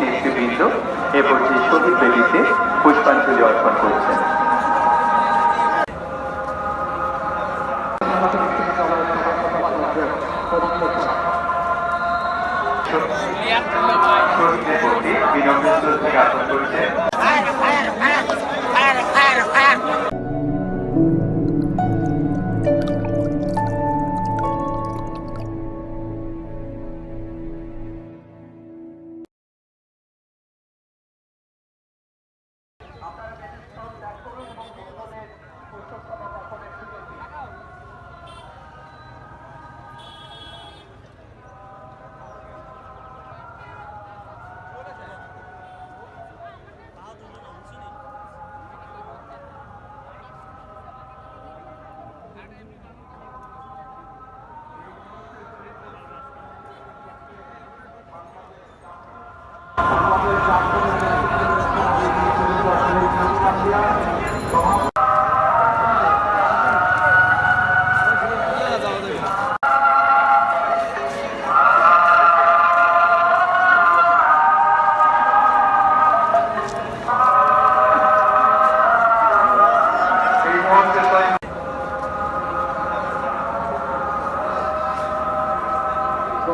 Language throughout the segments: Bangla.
নেতৃবৃন্দ এ পর্যায়ে শহীদ বেদিতে পুষ্পাঞ্জলি অর্পণ করছেন। শহীদদের প্রতি বিনম্র শ্রদ্ধা জ্ঞাপন করছেন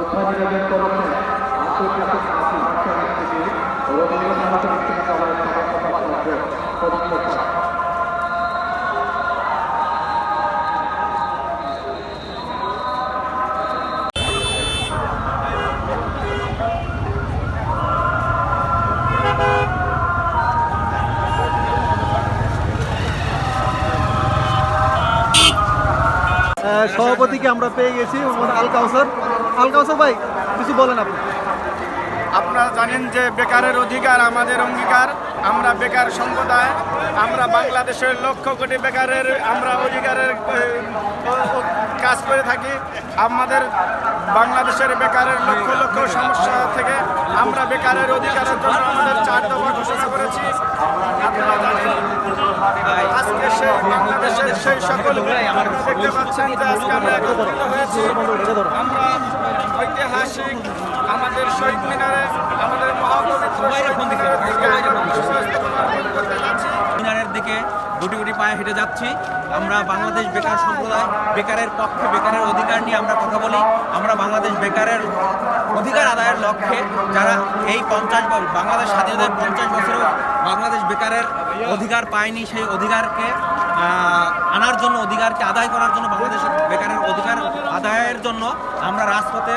শ্রদ্ধানিবেদন করছেন আন্তর্জাতিক জাতি অর্থনীতি রবীন্দ্র সমাজ বিশ্ববিদ্যালয়ের সভাপতি প্রদীপ সভাপতিকে আমরা পেয়ে গেছি আল কাউসার। আল কাউসার ভাই, কিছু বলেন আপনি। আপনারা জানেন যে বেকারের অধিকার আমাদের অঙ্গীকার। আমরা বেকার সম্প্রদায়, আমরা বাংলাদেশের লক্ষ কোটি বেকারের আমরা অধিকারের কাজ করে থাকি। আমাদের বাংলাদেশের বেকারের লক্ষ লক্ষ সমস্যা থেকে আমরা বেকারের অধিকারের জন্য আমাদের চার দফা ঘোষণা করেছি আপনারা জানেন আজকে সেই সকল দেখতে পাচ্ছেন যে আজকে আমরা একত্রিত হয়েছি। আমরা ঐতিহাসিক আমাদের শহীদ মিনারে আমাদের মহাপবিত্র শহীদ মিনারের দিকে করতে যাচ্ছি। মিনারের দিকে গুটি গুটি পায়ে হেঁটে যাচ্ছি। আমরা বাংলাদেশ বেকার সম্প্রদায় বেকারের পক্ষে বেকারের অধিকার নিয়ে আমরা কথা বলি। আমরা বাংলাদেশ বেকারের অধিকার আদায়ের লক্ষ্যে যারা এই পঞ্চাশ বছর বাংলাদেশ স্বাধীনতার পঞ্চাশ বছরেও বাংলাদেশ বেকারের অধিকার পায়নি, সেই অধিকারকে আনার জন্য, অধিকারকে আদায় করার জন্য বাংলাদেশের বেকারের অধিকার আদায়ের জন্য আমরা রাজপথে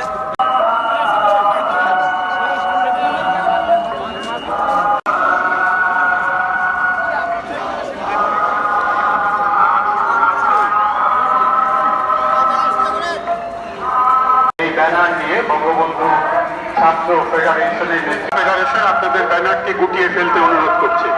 ছাত্র ফেডারেশনের নেতৃত্ব- ফেডারেশন আপনাদের ব্যানারটি গুটিয়ে ফেলতে অনুরোধ করছে।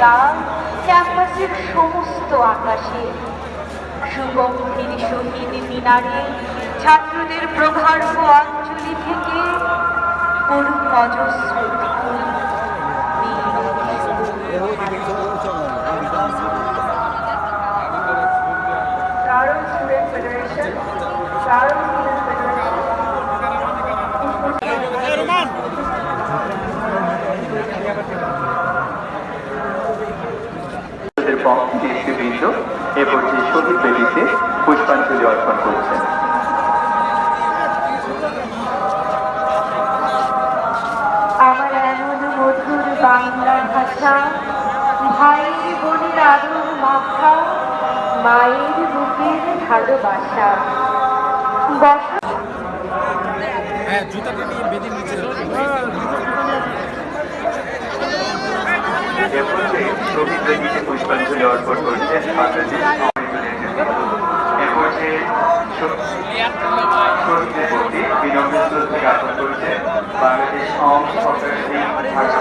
গান ক্যাম্পাসের সমস্ত আকাশে সুগম্ভীর শহীদ মিনারে ছাত্রদের প্রগাঢ় অঞ্জলি থেকে Federation, পক্ষে নেতৃবৃন্দ এ পর্যায়ে শহীদ বেদিতে পুষ্পাঞ্জলি অর্পণ করছেন। আমার এমন মধুর বাংলা ভাষা ভাইয়ের বোনের আদর মাখা মায়ের বুকের ভালোবাসা। এ পর্যায়ে শহীদ বেদিতে পুষ্পাঞ্জলি অর্পণ করছেন বাংলাদেশ আওয়ামী লীগের নেতৃবৃন্দ। এ পর্যায়ে শহীদ- শহীদদের প্রতি বিনম্র শ্রদ্ধা জ্ঞাপন করছেন বাংলাদেশ আওয়ামী সরকারি ঢাকা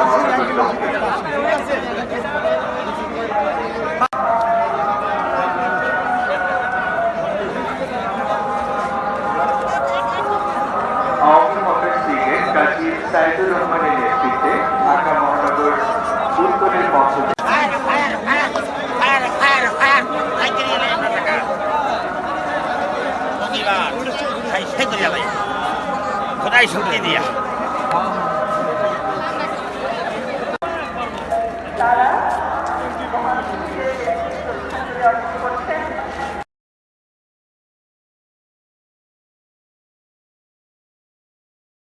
খাইছে তো যাবে। খোদাই শক্তি দিয়া।